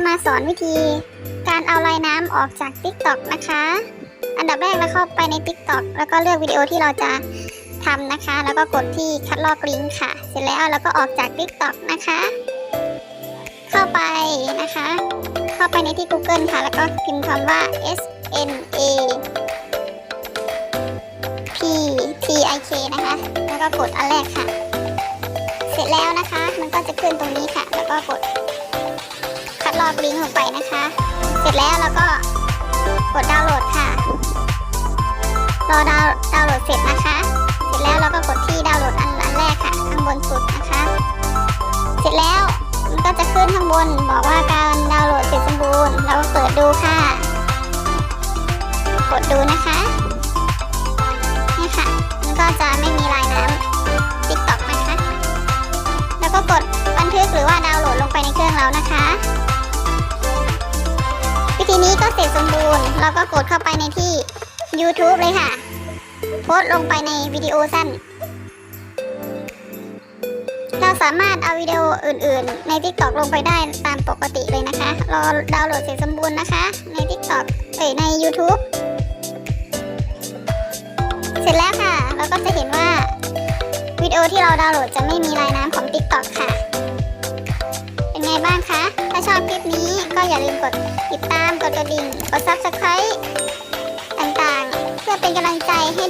จะมาสอนวิธีการเอาลายน้ำออกจาก TikTok นะคะ อันดับแรกเราเข้าไปใน TikTok แล้วก็เลือกวิดีโอที่เราจะทำนะคะ แล้วก็กดที่คัดลอกลิงก์ค่ะ เสร็จแล้วเราก็ออกจาก TikTok นะคะ เข้าไปนะคะ เข้าไปในที่ Google ค่ะ แล้วก็พิมพ์คำว่า S N A P T I K นะคะ แล้วก็กดอันแรกค่ะ เสร็จแล้วนะคะ มันก็จะขึ้นตรงนี้ค่ะ แล้วก็กดคัด ลิงก์ลงไปนะคะ เสร็จแล้วเราก็กดดาวน์โหลดค่ะ รอดาวน์ดาวน์โหลดเสร็จนะคะ เสร็จแล้วเราก็กดที่ดาวน์โหลดอันอันแรกค่ะ ข้างบนสุดนะคะ เสร็จแล้วมันก็จะขึ้นข้างบนบอกว่าการดาวน์โหลดเสร็จสมบูรณ์ เราก็เปิดดูค่ะ กดดูนะคะนี่ค่ะ มันก็จะไม่มีลายน้ำ TikTok นะคะ แล้วก็กดบันทึกหรือว่าดาวน์โหลดลงไปในเครื่องเรานะคะ วิธีนี้ก็เสร็จสมบูรณ์ เราก็กดเข้าไปในที่ YouTube เลยค่ะ โพสต์ลงไปในวิดีโอสั้น เราสามารถเอาวิดีโออื่นๆ ใน TikTok ลงไปได้ตามปกติเลยนะคะ รอดาวน์โหลดเสร็จสมบูรณ์นะคะ ใน TikTok เอ้ยใน YouTube เสร็จแล้วค่ะ เราก็จะเห็นว่าวิดีโอที่เราดาวน์โหลดจะไม่มีลายน้ำของ TikTok ค่ะ ไงบ้างคะ ถ้าชอบคลิปนี้ก็อย่าลืมกดติดตาม กดกระดิ่ง กด Subscribe ต่างๆ เพื่อเป็นกำลังใจให้